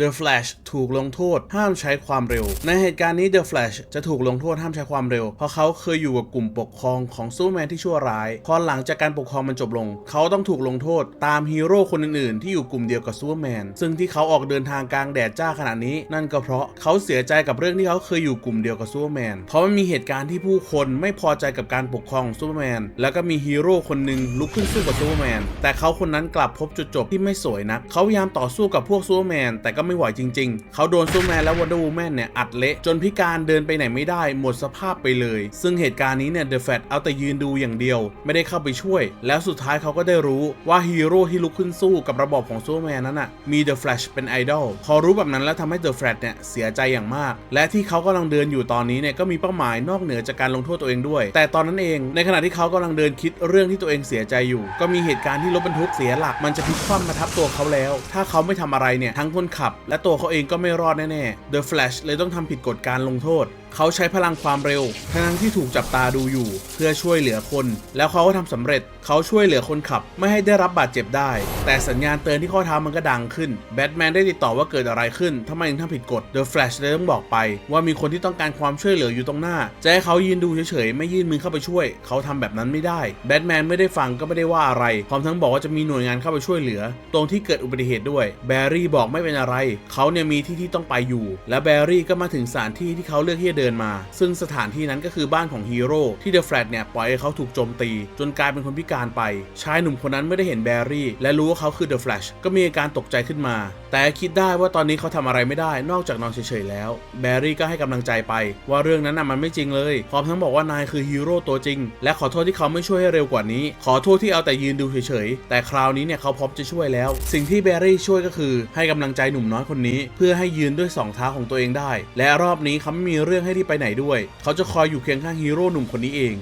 The Flash ถูกลงโทษห้ามใช้ความเร็ว ในเหตุการณ์นี้ The Flash จะถูกลงโทษห้ามใช้ความเร็ว เพราะเขาเคยอยู่กับกลุ่มปกครองของซูเปอร์แมนที่ชั่วร้าย พอหลังจากการปกครองมันจบลง เขาต้องถูกลงโทษตามฮีโร่คนอื่นๆ ที่อยู่กลุ่มเดียวกับซูเปอร์แมน ซึ่งที่เขาออกเดินทางกลางแดดจ้าขนาดนี้ นั่นก็เพราะเขาเสียใจกับเรื่องที่เขาเคยอยู่กลุ่มเดียวกับซูเปอร์แมน เพราะมันมีเหตุการณ์ที่ผู้คนไม่พอใจกับการปกครองของซูเปอร์แมน แล้วก็มีฮีโร่คนหนึ่งลุกขึ้นสู้กับซูเปอร์แมน แต่เขาคนนั้นกลับพบจุดจบที่ไม่สวยนัก เขาพยายามต่อสู้กับพวกซูเปอร์แมนแต่ก็ไม่ไหวจริง ๆ เขาโดนซูเปอร์แมนและวันเดอร์วูแมนเนี่ยอัดเละ จนพิการเดินไปไหนไม่ได้หมดสภาพไปเลย ซึ่งเหตุการณ์นี้เนี่ยเดอะแฟตเอาแต่ยืนดูอย่างเดียว ไม่ได้เข้าไปช่วย แล้วสุดท้ายเขาก็ได้รู้ว่าฮีโร่ที่ลุกขึ้นสู้กับระบบของซูเปอร์แมนนั้นน่ะมีเดอะแฟลชเป็นไอดอลพอรู้แบบนั้นแล้วทำให้เดอะแฟลชเนี่ยเสียใจอย่างมาก และที่เขากำลังเดินอยู่ตอนนี้เนี่ยก็มีเป้าหมายนอกเหนือจากการลงโทษตัวเองด้วย แต่ตอนนั้นเองในขณะที่เขากำลังเดินคิดเรื่องที่ตัวเองเสียใจอยู่ ก็มีเหตุการณ์ที่รถบรรทุกเสียหลักมันจะพลิกคว่ำมาทับตัวเขาแล้ว ถ้าเขาไม่ทำอะไรเนี่ยทั้งคนขับและตัวเขาเองก็ไม่รอดแน่ๆ The Flash เลยต้องทำผิดกฎการลงโทษ เขาใช้พลังความเร็ว ทั้งที่ถูกจับตาดูอยู่ เพื่อช่วยเหลือคน แล้วเขาก็ทำสำเร็จ เขาช่วยเหลือคนขับ ไม่ให้ได้รับบาดเจ็บได้ แต่สัญญาณเตือนที่ข้อเท้ามันก็ดังขึ้น แบทแมนได้ติดต่อว่าเกิดอะไรขึ้นทำไมถึงทำผิดกฎ The Flash เลยต้องบอกไป ว่ามีคนที่ต้องการความช่วยเหลืออยู่ตรงหน้า จะให้เขายืนดูเฉยๆ ไม่ยื่นมือเข้าไปช่วย เขาทำแบบนั้นไม่ได้ แบทแมนไม่ได้ฟังก็ไม่ได้ว่าอะไร พร้อมทั้งบอกว่าจะมีหน่วยงานเข้าไปช่วยเหลือ ตรงที่เกิดอุบัติเหตุด้วย แบรรี่บอกไม่เป็นอะไร เขาเนี่ยมีที่ที่ต้องไปอยู่ และแบรี่ก็มาถึงสถานที่ที่เขาเลือกที่จะเดินมา ซึ่งสถานที่นั้นก็คือบ้านของฮีโร่ที่เดอะแฟลตเนี่ยปล่อยให้เขาถูกโจมตี จนกลายเป็นคนพิการไป ชายหนุ่มคนนั้นไม่ได้เห็นแบรี่ และรู้ว่าเขาคือเดอะแฟลชก็มีอาการตกใจขึ้นมา แต่คิดได้ว่าตอนนี้เขาทำอะไรไม่ได้นอกจากนอนเฉยๆแล้ว แบรี่ก็ให้กำลังใจไป ว่าเรื่องนั้นน่ะมันไม่จริงเลย พร้อมทั้งบอกว่านายคือฮีโร่ตัวจริง และขอโทษที่เขาไม่ช่วยให้เร็วกว่านี้ ขอโทษที่เอาแต่ยืนดูเฉยๆ แต่คราวนี้เนี่ยเขาพร้อมจะช่วยแล้ว สิ่งที่แบรี่ช่วยก็คือ ให้กำลังใจหนุ่มน้อยคนนี้ เพื่อให้ยืนด้วยสองเท้าของตัวเองได้ และรอบนี้เขาไม่มีเรื่องให้ที่ไปไหนด้วย เขาจะคอยอยู่เคียงข้างฮีโร่หนุ่มคนนี้เอง